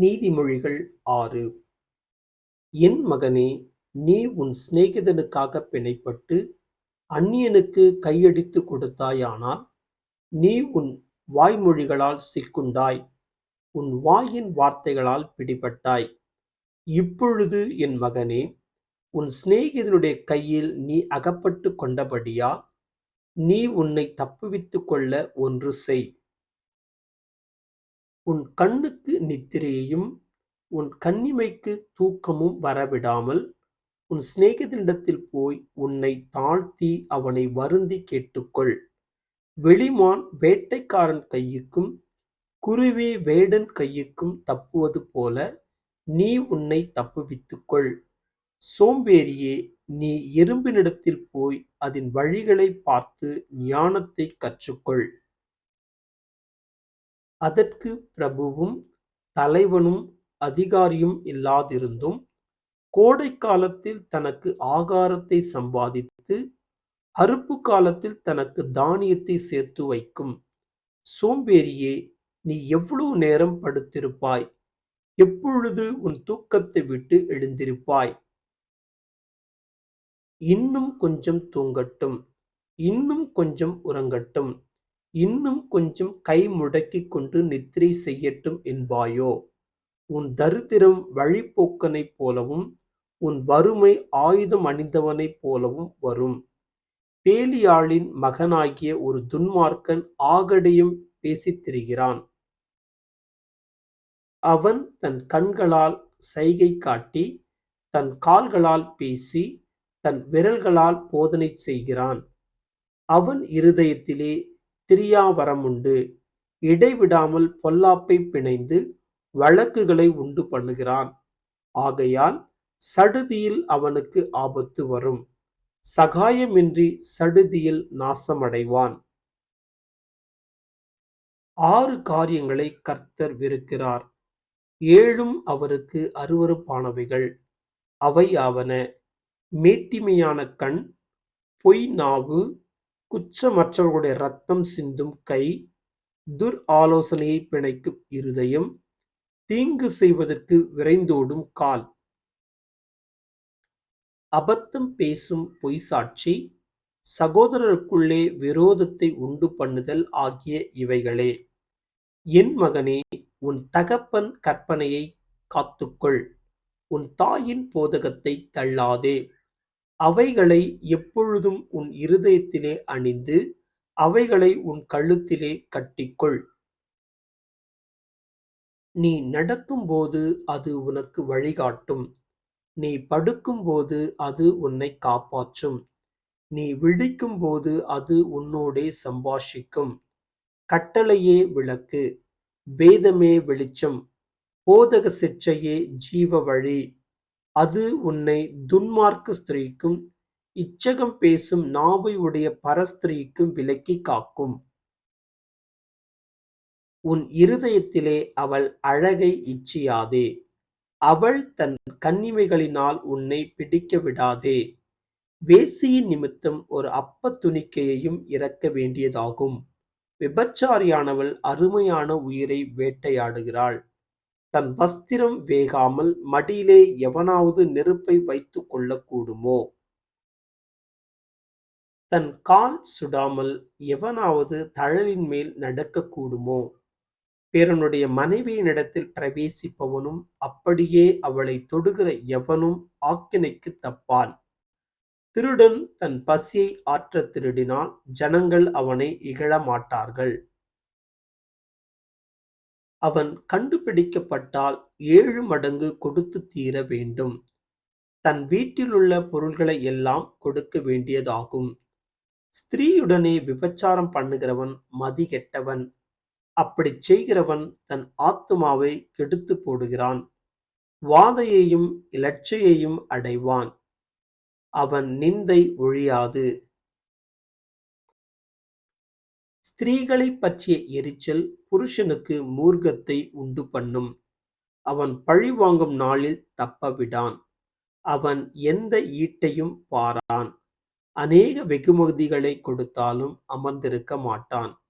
நீதிமொழிகள் ஆறு. என் மகனே நீ உன் சிநேகிதனுக்காகப் பிணைப்பட்டு அந்நியனுக்கு கையடித்துக் கொடுத்தாயானால் நீ உன் வாய்மொழிகளால் சிக்குண்டாய் உன் வாயின் வார்த்தைகளால் பிடிபட்டாய். இப்பொழுது என் மகனே உன் சிநேகிதனுடைய கையில் நீ அகப்பட்டுக் கொண்டபடியால் நீ உன்னை தப்புவித்து கொள்ள ஒன்று செய். உன் கண்ணுக்கு நித்திரையையும் உன் கண்ணிமைக்குத் தூக்கமும் வரவிடாமல் உன் சிநேகிதனிடத்தில் போய் உன்னைத் தாழ்த்தி அவனை வருந்திக் கேட்டுக்கொள். வெளிமான் வேட்டைக்காரன் கையுக்கும் குருவி வேடன் கையுக்கும் தப்புவது போல நீ உன்னைத் தப்புவித்துக்கொள் சோம்பேறியே நீ எறும்பினிடத்தில் போய் அதன் வழிகளைப் பார்த்து ஞானத்தைக் கற்றுக்கொள். அதற்கு பிரபுவும் தலைவனும் அதிகாரியும் இல்லாதிருந்தும் கோடைக்காலத்தில் தனக்கு ஆகாரத்தை சம்பாதித்து அறுப்பு காலத்தில் தனக்கு தானியத்தை சேர்த்து வைக்கும். சோம்பேறியே நீ எவ்வளவு நேரம் படுத்திருப்பாய்? எப்பொழுது உன் தூக்கத்தை விட்டு எழுந்திருப்பாய்? இன்னும் கொஞ்சம் தூங்கட்டும். இன்னும் கொஞ்சம் உறங்கட்டும். இன்னும் கொஞ்சம் கை முடக்கிக் கொண்டு நித்திரை செய்யட்டும் என்பாயோ? உன் தரித்திரம் வழிப்போக்கனைப் போலவும் உன் வறுமை ஆயுதம் அணிந்தவனைப் போலவும் வரும். பேலியாளின் மகனாகிய ஒரு துன்மார்க்கன் ஆகடையும் பேசித் திரிகிறான். அவன் தன் கண்களால் சைகை காட்டி தன் கால்களால் பேசி தன் விரல்களால் போதனை செய்கிறான். அவன் இருதயத்திலே திரியாவரமுண்டு. இடைவிடாமல் பொல்லாப்பை பிணைந்து வழக்குகளை உண்டு பண்ணுகிறான். ஆகையால் சடுதியில் அவனுக்கு ஆபத்து வரும். சகாயமின்றி சடுதியில் நாசமடைவான். ஆறு காரியங்களை கர்த்தர் விருக்கிறார். ஏழும் அவருக்கு அருவருப்பானவைகள். ஆவன. மேட்டிமையான கண் பொய் நாவு குச்சமற்றவர்களுடைய ரத்தம் சிந்தும் கை துர் ஆலோசனையை பிணைக்கும் இருதயம் தீங்கு செய்வதற்கு விரைந்தோடும் கால். அபத்தம் பேசும் பொய் சாட்சி சகோதரருக்குள்ளே விரோதத்தை உண்டு பண்ணுதல் ஆகிய இவைகளே. என் மகனே உன் தகப்பன் கற்பனையை காத்துக்கொள். உன் தாயின் போதகத்தை தள்ளாதே. அவைகளை எப்பொழுதும் உன் இருதயத்திலே அணிந்து அவைகளை உன் கழுத்திலே கட்டிக்கொள். நீ நடக்கும்போது அது உனக்கு வழிகாட்டும். நீ படுக்கும்போது அது உன்னை காப்பாற்றும். நீ விழிக்கும்போது அது உன்னோடே சம்பாஷிக்கும். கட்டளையே விளக்கு வேதமே வெளிச்சம் போதக சிற்றையே ஜீவ வழி. அது உன்னை துன்மார்க்க ஸ்திரீக்கும் இச்சகம் பேசும் நாவை உடைய பரஸ்திரீக்கும் விலக்கி காக்கும். உன் இருதயத்திலே அவள் அழகை இச்சியாதே. அவள் தன் கன்னிமைகளினால் உன்னை பிடிக்க விடாதே. வேசியின் நிமித்தம் ஒரு அப்ப துணிக்கையையும் இறக்க வேண்டியதாகும். விபச்சாரியானவள் அருமையான உயிரை வேட்டையாடுகிறாள். தன் வஸ்திரம் வேகாமல் மடியிலே எவனாவது நெருப்பை வைத்துக் கொள்ளக்கூடுமோ? தன் கால் சுடாமல் எவனாவது தழலின் மேல் நடக்கக்கூடுமோ? பிறனுடைய மனைவியினிடத்தில் பிரவேசிப்பவனும் அப்படியே அவளை தொடுகிற எவனும் ஆக்கினைக்கு தப்பான். திருடன் தன் பசியை ஆற்றத் திருடினால் ஜனங்கள் அவனை இகழமாட்டார்கள் அவன் கண்டுபிடிக்கப்பட்டால் ஏழு மடங்கு கொடுத்து தீர வேண்டும். தன் வீட்டிலுள்ள பொருள்களை எல்லாம் கொடுக்க வேண்டியதாகும். ஸ்திரீயுடனே விபச்சாரம் பண்ணுகிறவன் மதி கெட்டவன். அப்படிச் செய்கிறவன் தன் ஆத்துமாவை கெடுத்து போடுகிறான். வாதையையும் இலட்சையையும் அடைவான். அவன் நிந்தை ஒழியாது. ஸ்திரீகளைப் பற்றிய எரிச்சல் புருஷனுக்கு மூர்க்கத்தை உண்டு பண்ணும். அவன் பழி வாங்கும் நாளில் தப்பவிடான் அவன் எந்த ஈட்டையும் பாரான். அநேக வெகுமதிகளை கொடுத்தாலும் அமர்ந்திருக்க மாட்டான்.